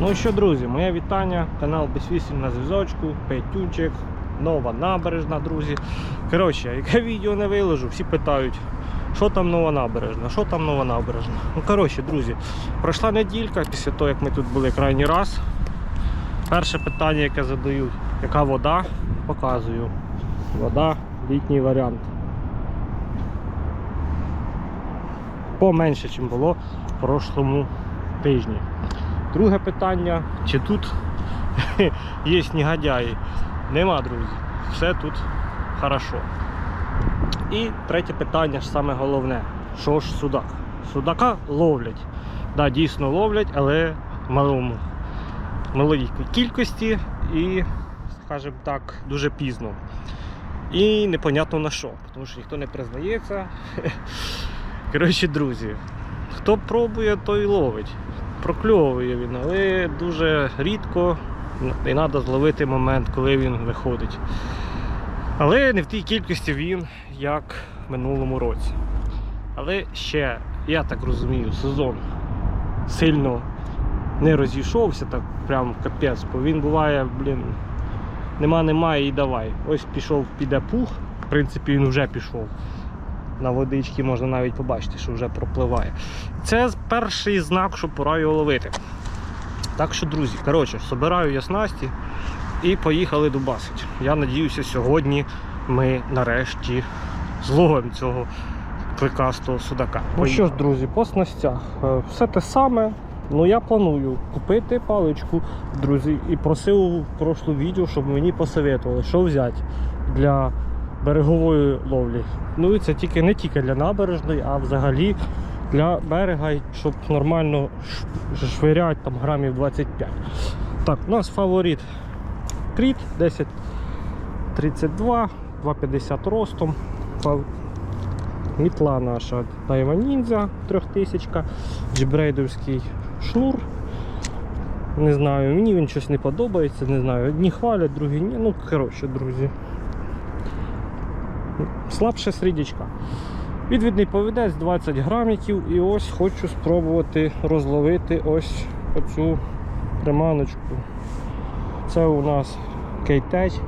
Ну що, друзі, моє вітання. Канал Безвісім на зв'язочку, Петюнчик, нова набережна, друзі. Коротше, яке відео не виложу, всі питають, що там нова набережна, що там нова набережна. Ну, коротше, друзі, пройшла неділька після того, як ми тут були крайній раз. Перше питання, яке задають, яка вода, показую. Вода, літній варіант. Поменше, ніж було в прошлому тижні. Друге питання, чи тут є негодяї? Нема, друзі. Все тут хорошо. І третє питання ж саме головне. Що ж судак? Судака ловлять. Да, дійсно ловлять, але в малому малої кількості і, скажімо так, дуже пізно. І непонятно на що, тому що ніхто не признається. Коротше, друзі, хто пробує, той ловить. Прокльовує він, але дуже рідко і треба зловити момент, коли він виходить. Але не в тій кількості він, як в минулому році. Але ще, я так розумію, сезон сильно не розійшовся, так прям капець, бо він буває, блін, нема, немає і давай. Ось пішов, піде пух, в принципі, він вже пішов. На водички можна навіть побачити, що вже пропливає. Це перший знак, що пора його ловити. Так що, друзі, коротше, збираю я і поїхали дубасить. Я надіюся, сьогодні ми нарешті зловимо цього кликастого судака. Ну що ж, друзі, по снастях. Е, Все те саме. Ну я планую купити паличку, друзі, і просив у прошлу відео, щоб мені посоветували, що взяти для берегової ловлі. Ну і це тільки не тільки для набережної, а взагалі для берега, щоб нормально швиряти там грамів 25. Так, у нас фаворит кріт 10 32, 2,50 ростом. Мітла наша Daiwa Ninja 3000, джібрейдовський шнур. Не знаю, мені він щось не подобається, не знаю. Одні хвалять, другі ні. Ну, коротше, друзі. Слабше середнячка. Відвідний повідець 20 граміків і ось хочу спробувати розловити ось оцю приманочку. Це у нас K-Tech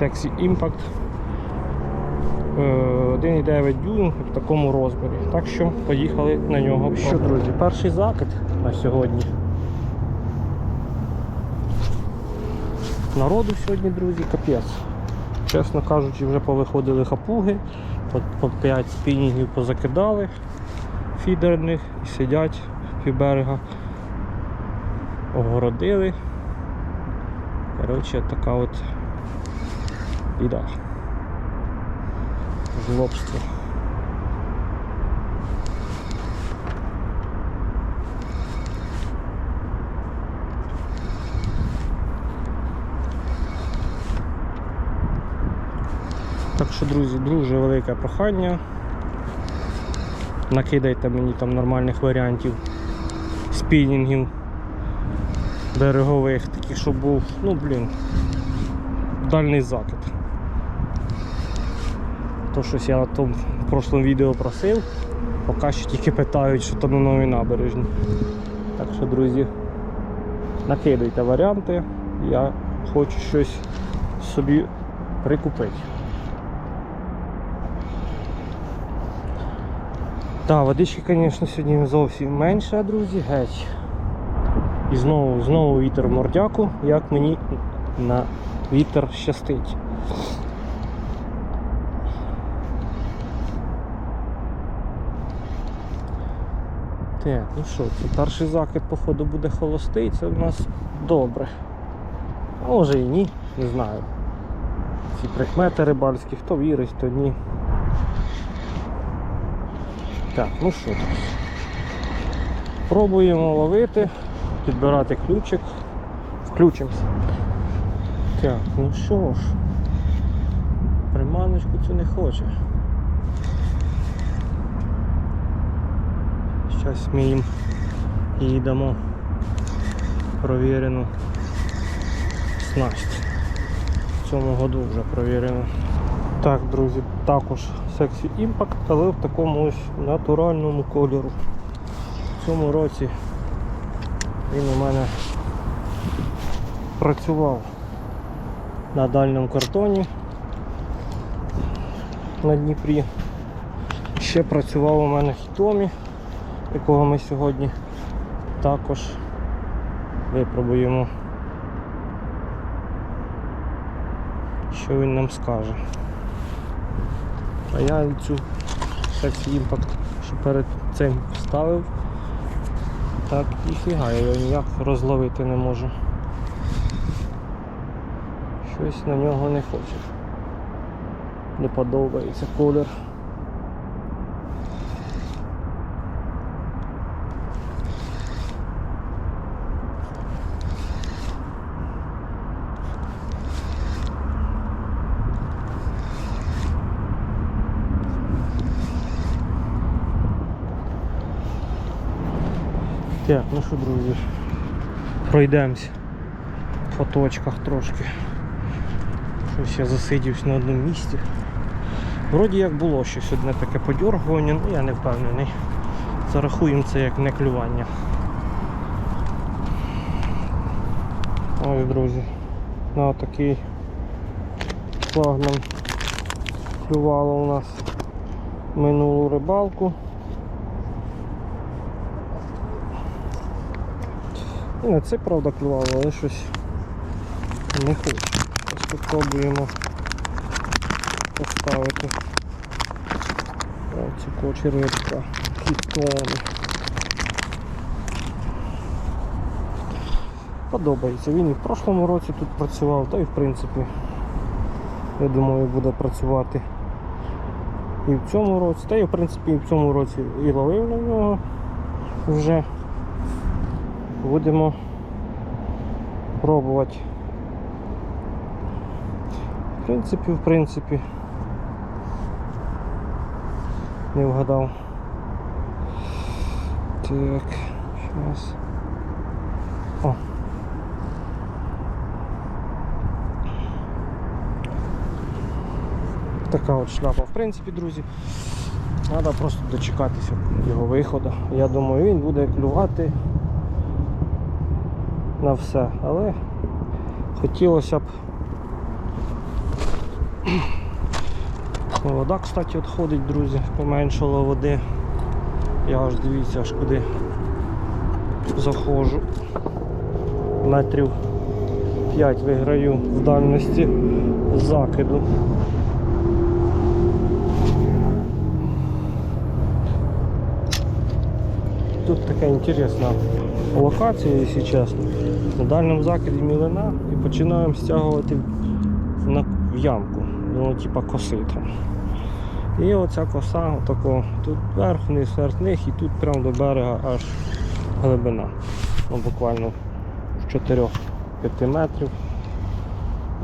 Sexy Impact. Е, 1,9 дюйм в такому розмірі. Так що поїхали на нього. Що, друзі, перший закид на сьогодні. Народу сьогодні, друзі, капець. Чесно кажучи, вже повиходили хапуги, по, по 5 спінінгів позакидали фідерних і сидять півберега. Огородили. Коротше, така от біда. Жлобство. Що, друзі, дуже велике прохання. Накидайте мені там нормальних варіантів спінінгів берегових, таких, щоб був, ну блін, дальний закид. То щось я на в прошлому відео просив, поки що тільки питають, що там на новій набережні. Так що, друзі, накидайте варіанти, я хочу щось собі прикупити. Так, водички, звісно, сьогодні зовсім менше, друзі, геть. І знову, знову вітер в мордяку, як мені на вітер щастить. Так, ну що, це перший закид, походу, буде холостий, це в нас добре. А може і ні, не знаю. Ці прикмети рибальські, хто вірить, хто ні. Так, ну що тут? Пробуємо ловити, підбирати ключик. Включимося. Так, ну що ж. Приманочку цю не хоче. Зараз ми їм їй дамо провірену снасть. В цьому году вже провірено. Так, друзі, також Sexy Impact, але в такому ось натуральному кольору. В цьому році він у мене працював на дальньому картоні на Дніпрі. Ще працював у мене хітомі, якого ми сьогодні також випробуємо. Що він нам скаже. А я цю Sexy Impact, що перед цим вставив, так і фіга, я його ніяк розловити не можу. Щось на нього не хоче. Не подобається колір. Так, ну що, друзі, пройдемось по точках трошки. Щось я засидівся на одному місці. Вроді як було щось одне таке подьоргування, ну я не впевнений. Зарахуємо це як не клювання. Ось, друзі, на такий флагман клювало у нас минулу рибалку. На це правда клювало, але щось не. Зараз спробуємо поставити цю кочеритка хітони. Подобається. Він і в прошлому році тут працював, та й в принципі, я думаю, буде працювати і в цьому році, та й в принципі і в цьому році і ловив на нього вже. Будемо пробувати. В принципі, в принципі, не вгадав. Так, зараз. О. Така от шляпа. В принципі, друзі, треба просто дочекатися його виходу. Я думаю, він буде клювати на все, але хотілося б. Вода, кстати, відходить, друзі, поменшало води. Я аж дивіться, аж куди заходжу. Метрів 5 виграю в дальності закиду. Тут така інтересна локація, якщо чесно. На дальньому закиді мілина і починаємо стягувати в ямку, ну, типа коси там. І оця коса, отако, тут вверх, вниз, вверх, вниз, і тут прямо до берега аж глибина. Ну, буквально в 4-5 метрів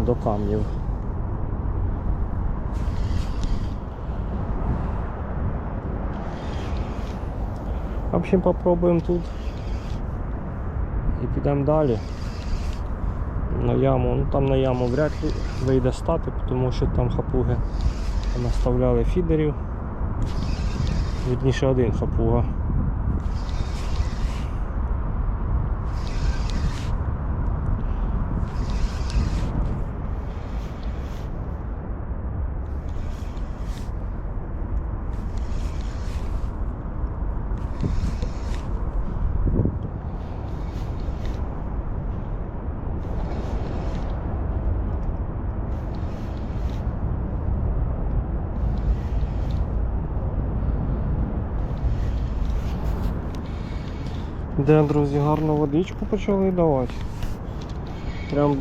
до камнів. В общем, попробуємо тут і підемо далі. На яму, ну там на яму вряд ли вийде стати, тому що там хапуги наставляли фідерів. Вірніше один хапуга. Де, друзі, гарну водичку почали давати. Прям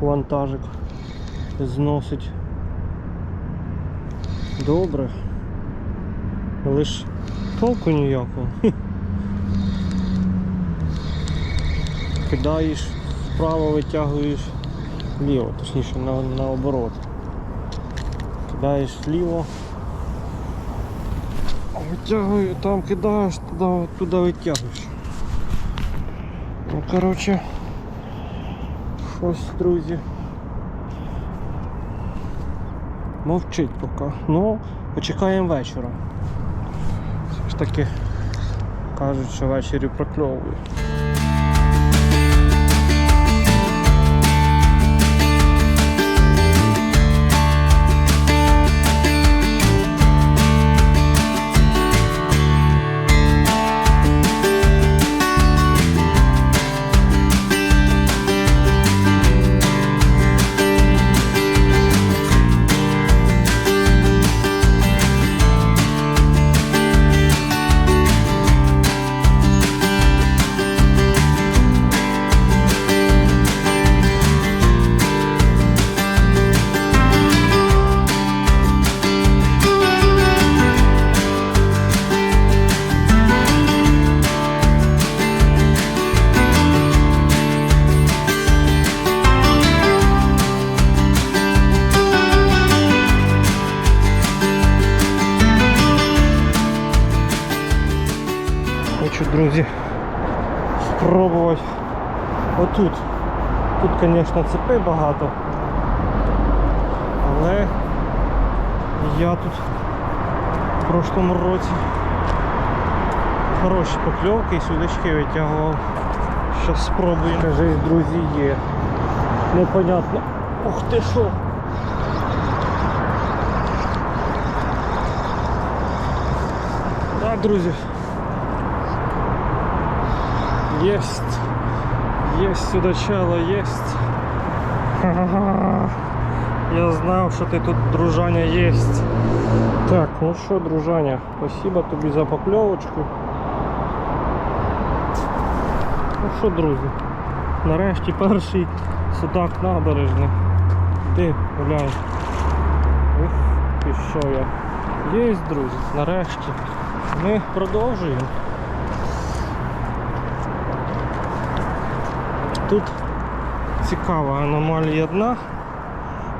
вантажик зносить. Добре. Лиш толку ніякого. Кидаєш вправо, витягуєш вліво, точніше на, наоборот. Кидаєш вліво. Витягую, там кидаєш, туди, туди витягуєш. Ну, коротше, щось, друзі. Мовчить поки. Ну, почекаємо вечора. Все ж таки кажуть, що ввечері прокльовує. Звісно, цепи багато. Але я тут в прошлому році хороші покльовки і судочки витягував. Щас спробуємо. Кажись, друзі, є. Непонятно. Ух ти що! Так, друзі. Єсть. Єсть судачало, єсть. Ха-ха-ха. Я знав, що ти тут, дружаня, єсть. Так, ну що, дружаня, спасибо тобі за покльовочку. Ну що, друзі, нарешті перший судак набережний. Ти гуляй. Ух, пішов я. Єсть, друзі, нарешті. Ми продовжуємо. Тут цікава аномалія дна.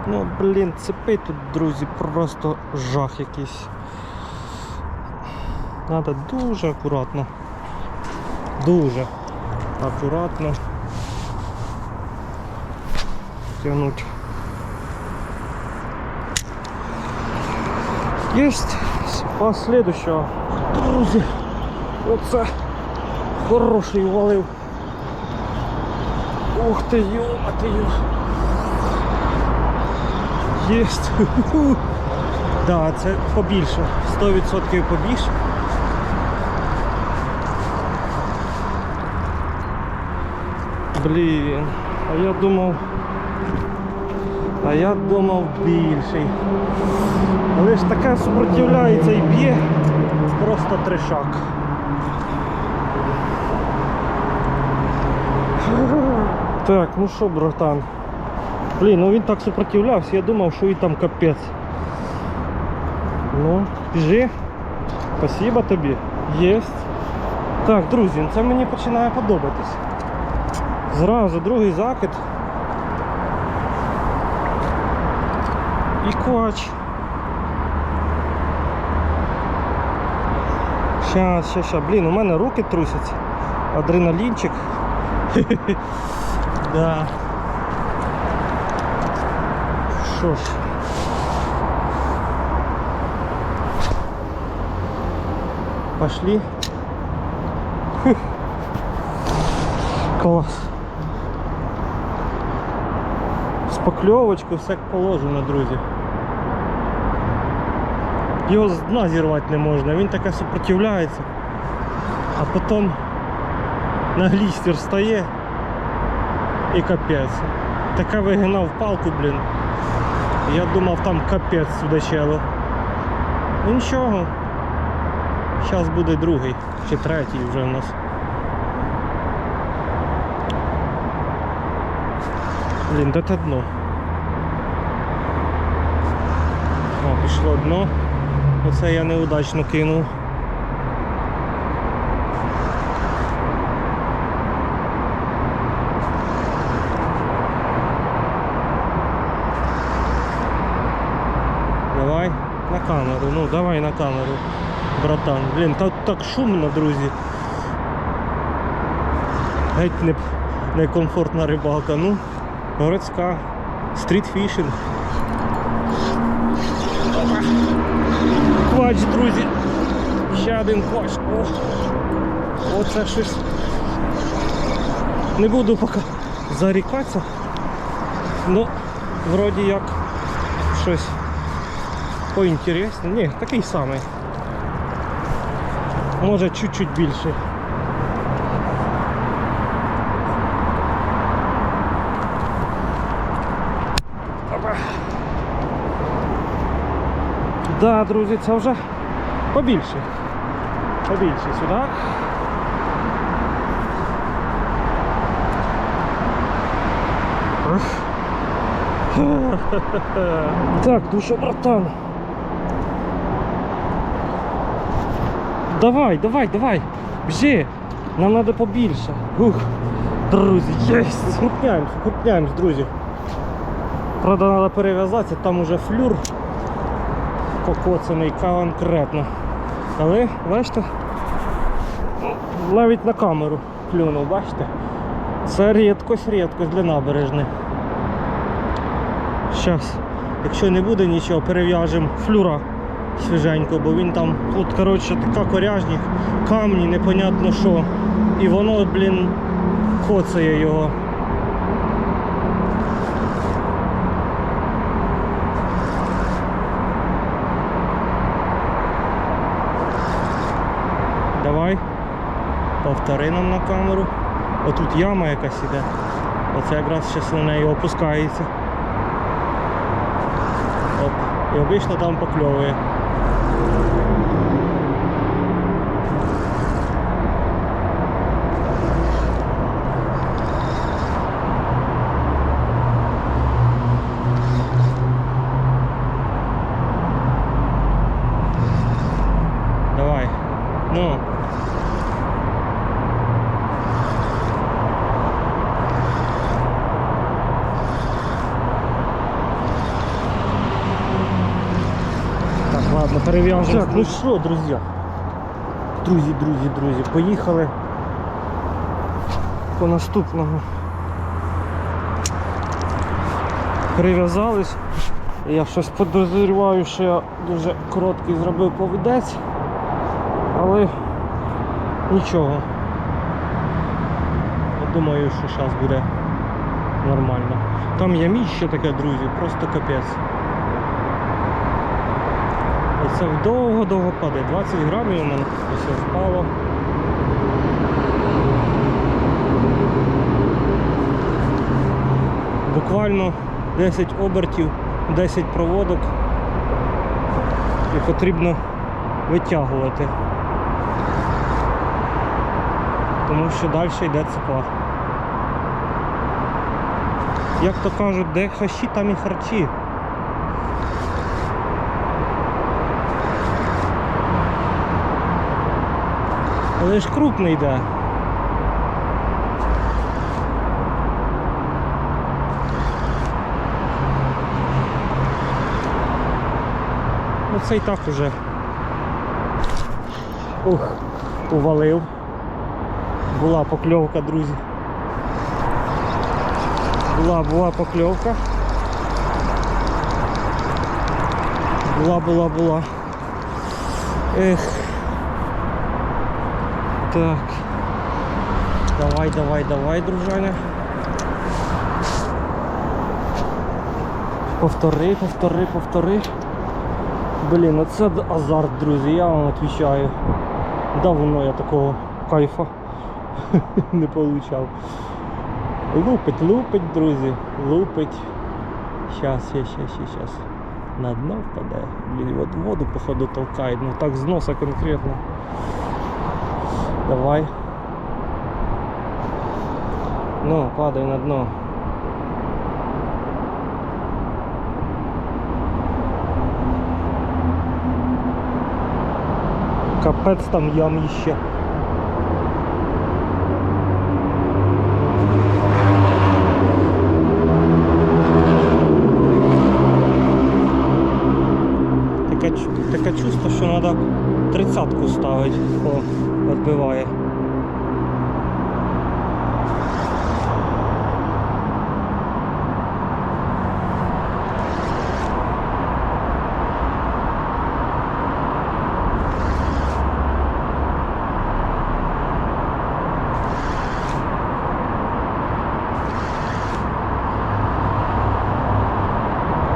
Ну, блін, цепи тут, друзі, просто жах якийсь. Надо дуже акуратно. Дуже акуратно тянуть. Есть последующего. Друзі, оце хороший валив. Ух ти, йо-матею. Єсть. Да, це побільше. 100% побільше. Блін, а я думав. А я думав більший. Але ж таке супротивляється і б'є. Просто трешак. Так, ну що, братан. Блін, ну він так супротивлявся, я думав, що і там капець. Ну, біжи. Спасибо тобі. Єсть. Так, друзі, ну це мені починає подобатись. Зразу другий закид. І квач. Щас, щас, щас. Блін, у мене руки трусяться. Адреналінчик. Да. Що ж. Пошли. Фух. Клас. З покльовочку все як положено, друзі. Його з дна зірвати не можна, він таке супротивляється, а потім на глістер стає І капець. Таке вигинав палку, блін. Я думав там капець судачело. Ну нічого. Зараз буде другий чи третій вже у нас. Блін, де те дно? О, пішло дно. Оце я неудачно кинув. Давай на камеру, ну давай на камеру, братан. Блін, так, так шумно, друзі. Геть не, некомфортна рибалка. Ну, городська. Стрітфішинг. Квач, друзі. Ще один квач. О, оце щось. Не буду поки зарікатися. Ну, вроді як щось поінтересне. Ні, такий самий. Може чуть-чуть більший. Опа. Да, друзі, це вже побільше. Побільше сюди. Так, ну що, братан? Давай, давай, давай. Біжи. Нам треба побільше. Ух. Друзі, єсть. Крупняємось, крупняємось, друзі. Правда, треба перев'язатися, там уже флюр покоцаний конкретно. Але, бачите, навіть на камеру клюнув, бачите? Це рідкость, рідкость для набережних. Щас, якщо не буде нічого, перев'яжемо флюра свіженько, бо він там, тут, коротше, така коряжник, камні, непонятно що. І воно, блін, коцає його. Давай. Повтори нам на камеру. Отут яма якась іде. Оце якраз зараз на неї опускається. Оп. І обично там покльовує. Давай. Ну. Ладно, перев'яжемо. Так, ну що, друзі? Друзі, друзі, друзі, поїхали по наступному. Прив'язались. Я щось подозрюваю, що я дуже короткий зробив повідець, але нічого. Думаю, що зараз буде нормально. Там яміще таке, друзі, просто капець. Оце довго-довго падає. 20 грамів у мене ось впало. Буквально 10 обертів, 10 проводок і потрібно витягувати. Тому що далі йде цепа. Як то кажуть, де хащі, там і харчі. Але ж крупний йде. Ну це і так уже. Ух, увалив. Була покльовка, друзі. Була, була покльовка. Була, була, була. Ех. Так. Давай, давай, давай, дружаня. Повтори, повтори, повтори. Блін, оце д- азарт, друзі, я вам відповідаю. Давно я такого кайфа не получав. Лупить, лупить, друзі, лупить. Щас, щас, щас, щас. На дно впаде. Блін, от воду походу толкає, ну так з носа конкретно. Давай. Ну, падай на дно. Капець там ям іще. Таке, чу- таке чувство, що треба тридцятку ставити, о, відбиває.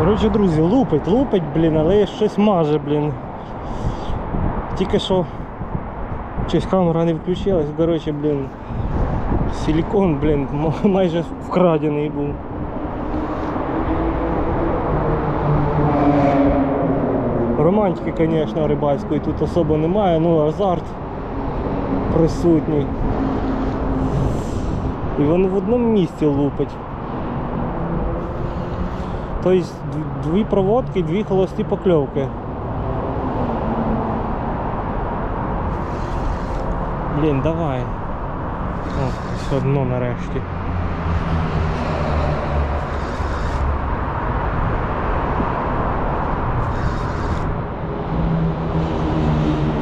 Коротше, друзі, лупить, лупить, блін, але щось маже, блін. Тільки що щось камера не включилась, коротше, блін. Силикон, блін, майже вкрадений був. Романтики, звісно, рибальської тут особо немає, ну азарт присутній. І він в одному місці лупить. Тобто дв- дві проводки, дві холості покльовки. Блін, давай. О, все одно нарешті.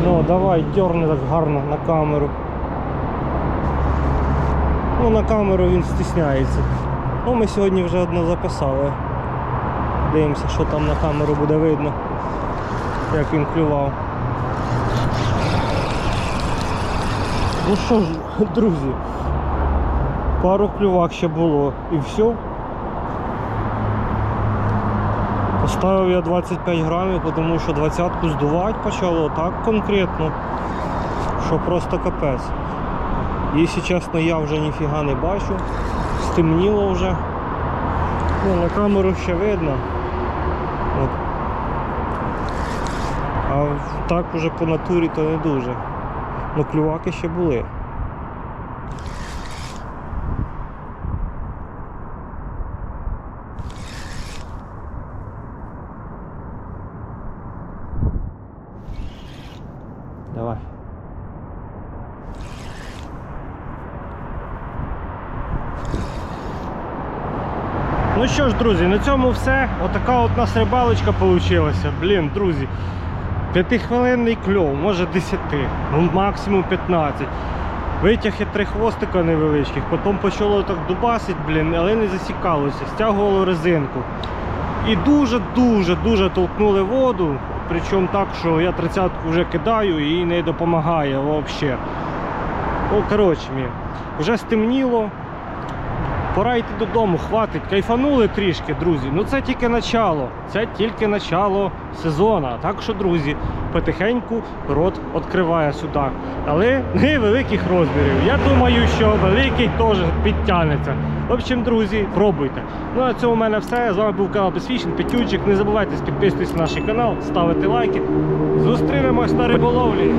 Ну, давай, дерни так гарно на камеру. Ну, на камеру він стісняється. Ну, ми сьогодні вже одну записали. Дивимося, що там на камеру буде видно, як він клював. Ну що ж, друзі, пару клювак ще було і все. Поставив я 25 грамів, тому що двадцятку здувати почало так конкретно, що просто капець. Якщо чесно, я вже ніфіга не бачу. Стемніло вже. Ну, на камеру ще видно. А так уже по натурі то не дуже. Ну клюваки ще були. Давай. Ну що ж, друзі, на цьому все. Отака от нас рибалочка вийшла. Блін, друзі. П'ятихвилинний кльов, може 10, ну максимум 15. Витяг я три хвостика невеличких, потім почало так дубасить, блін, але не засікалося, стягувало резинку. І дуже-дуже дуже толкнули воду. Причому так, що я тридцятку вже кидаю і не допомагає взагалі. Ну, коротше, вже стемніло. Пора йти додому, хватить. Кайфанули трішки, друзі. Ну це тільки начало. Це тільки начало сезону. Так що, друзі, потихеньку рот відкриває сюди. Але не великих розмірів. Я думаю, що великий теж підтягнеться. В общем, друзі, пробуйте. Ну на цьому в мене все. З вами був канал Безфішн, Петюнчик. Не забувайте підписуватись на наш канал, ставити лайки. Зустрінемось на риболовлі.